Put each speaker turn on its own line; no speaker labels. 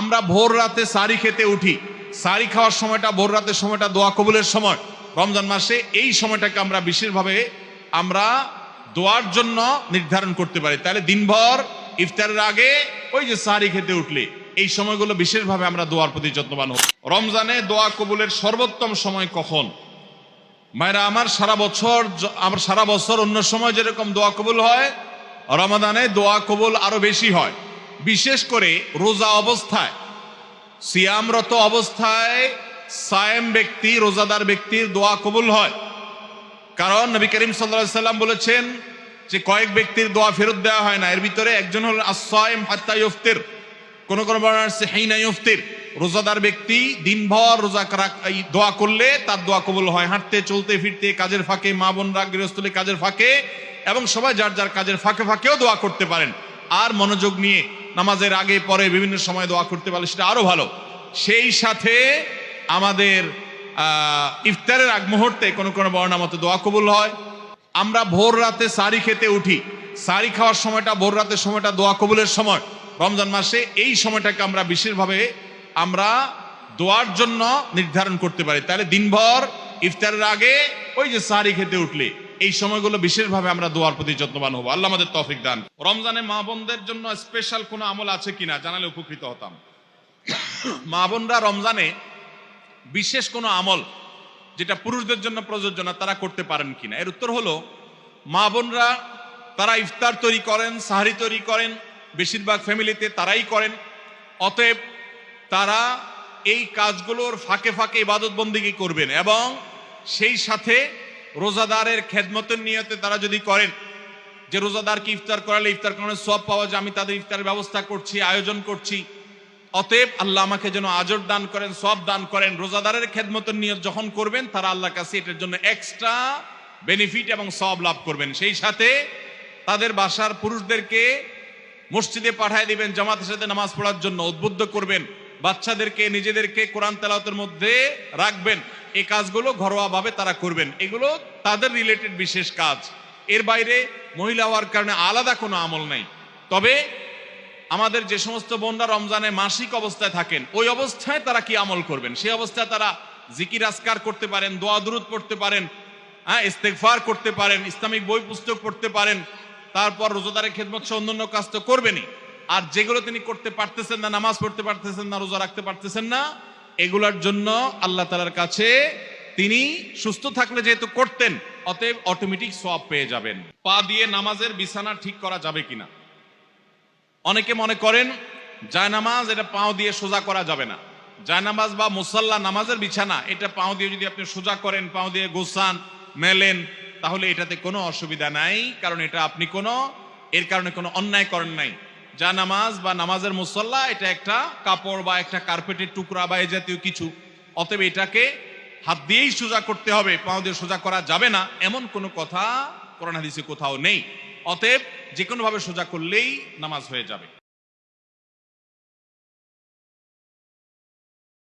আমরা ভোর রাতে সারি খেতে উঠি। সারি খাওয়ার সময়টা, ভোর রাতের সময়টা দোয়া কবুলের সময়। রমজান মাসে এই সময়টাকে আমরা বিশেষভাবে আমরা দোয়ার জন্য নির্ধারণ করতে পারি। তাহলে দিনভর ইফতারের আগে ওই যে সারি খেতে উঠলে, এই সময়গুলো বিশেষভাবে আমরা দোয়ার প্রতি যত্নবান হব রমজানে দোয়া কবুলের সর্বোত্তম সময় কখন? মায়েরা, আমার সারা বছর আমার সারা বছর অন্য সময় যেরকম দোয়া কবুল হয়, রমাদানে দোয়া কবুল আরও বেশি হয়। বিশেষ করে রোজা অবস্থায়, সিয়ামরত অবস্থায় সায়েম ব্যক্তি, রোজাদার ব্যক্তির দোয়া কবুল হয়। কারণ নবী করিম সাল্লাহ সাল্লাম বলেছেন যে কয়েক ব্যক্তির দোয়া ফেরত দেওয়া হয় না। এর ভিতরে একজন হল আসাইম হাত্তা ইফতির কোন কোন বর্ণনা আছে হেইনা ইফতির রোজাদার ব্যক্তি দিনভর রোজা দোয়া করলে তার দোয়া কবুল হয়। হাঁটতে, চলতে, ফিরতে, কাজের ফাঁকে, মা বোনরা গৃহস্থলী কাজের ফাঁকে এবং সবাই যার যার কাজের ফাঁকে ফাঁকেও দোয়া করতে পারেন। আর মনোযোগ নিয়ে নামাজের আগে, পরে বিভিন্ন সময় দোয়া করতে পারলে সেটা আরও ভালো। সেই সাথে আমাদের ইফতারের আগ মুহূর্তে কোনো কোনো বর্ণা মতো দোয়া কবুল হয়। আমরা ভোর রাতে সারি খেতে উঠি। সারি খাওয়ার সময়টা, ভোর রাতের সময়টা দোয়া কবুলের সময়। রমজান মাসে এই সময়টাকে আমরা বিশেষভাবে আমরা দোয়ার জন্য নির্ধারণ করতে পারি। তাহলে দিনভর ইফতারের আগে ওই যে সারি খেতে উঠলে এই সময়গুলো বিশেষভাবে আমরা দোয়ার প্রতি যত্নবান হব। আল্লাহ আমাদের তৌফিক দান। রমজানে মা বোনদের জন্য স্পেশাল কোনো আমল আছে কিনা জানালে উপকৃত হতাম। মা বোনরা রমজানে বিশেষ কোনো আমল যেটা পুরুষদের জন্য প্রযোজ্য না, তারা করতে পারেন কিনা? এর উত্তর হলো, মা বোনরা তারা ইফতার তৈরি করেন, সাহারি তৈরি করেন, বেশিরভাগ ফ্যামিলিতে তারাই করেন। অতএব তারা এই কাজগুলোর ফাঁকে ফাঁকে ইবাদত বন্দিগি করবেন এবং সেই সাথে রোজাদারের খেদমতের নিয়তে তারা যদি করেন, যে রোজাদারকে ইফতার করালে ইফতার করানোর সব পাওয়া যায়, আমি তাদের ইফতারের ব্যবস্থা করছি, আয়োজন করছি। অতএব আল্লাহ আমাকে যেন আজর দান করেন সব দান করেন। রোজাদারের খেদমতের নিয়ত যখন করবেন, তারা আল্লাহর কাছে এটার জন্য এক্সট্রা বেনিফিট এবং সব লাভ করবেন। সেই সাথে তাদের বাসার পুরুষদেরকে মসজিদে পাঠায় দিবেন, জামাতের সাথে নামাজ পড়ার জন্য উদ্বুদ্ধ করবেন। বাচ্চাদেরকে, নিজেদেরকে কোরআন তেলাওয়াতের মধ্যে রাখবেন। এই কাজগুলো ঘরোয়াভাবে তারা করবেন। এগুলো তাদের রিলেটেড বিশেষ কাজ। এর বাইরে মহিলা হওয়ার কারণে আলাদা কোনো আমল নাই। তবে আমাদের যে সমস্ত বোনরা রমজানে মাসিক অবস্থায় থাকেন, ওই অবস্থায় তারা কি আমল করবেন? সেই অবস্থায় তারা জিকির আসকার করতে পারেন, দোয়া, দুরুদ পড়তে পারেন হ্যাঁ ইস্তেকফার করতে পারেন, ইসলামিক বই পুস্তক পড়তে পারেন, তারপর রোজাদারের খেদমত সহ অন্যান্য কাজ তো করবেনই। আর যেগুলো তিনি করতে পারতেছেন না, নামাজ পড়তে পারতেছেন না, রোজা রাখতে পারতেছেন না এগুলার জন্য আল্লাহ তালার কাছে তিনি সুস্থ থাকলে যেহেতু করতেন, অতএব অটোমেটিক সব পেয়ে যাবেন। পা দিয়ে নামাজের বিছানা ঠিক করা যাবে কিনা? অনেকে মনে করেন, জায়নামাজ এটা পাও দিয়ে সোজা করা যাবে না। জায়নামাজ বা মুসাল্লা নামাজের বিছানা, এটা পাও দিয়ে যদি আপনি সোজা করেন, পাও দিয়ে গোসান, মেলেন, তাহলে এটাতে কোনো অসুবিধা নাই, কারণ এটা আপনি কোনো, এর কারণে কোনো অন্যায় করেন নাই। যা নামাজ বা নামাজের মুসল্লা, এটা একটা কাপড় বা একটা কার্পেটের টুকরা বা এই জাতীয় কিছু। অতএব এটাকে হাত দিয়েই সোজা করতে হবে, পাও দিয়ে সোজা করা যাবে না, এমন কোনো কথা কোরআন হাদিসে কোথাও নেই। অতএব যে কোনোভাবে সোজা করলেই নামাজ হয়ে যাবে।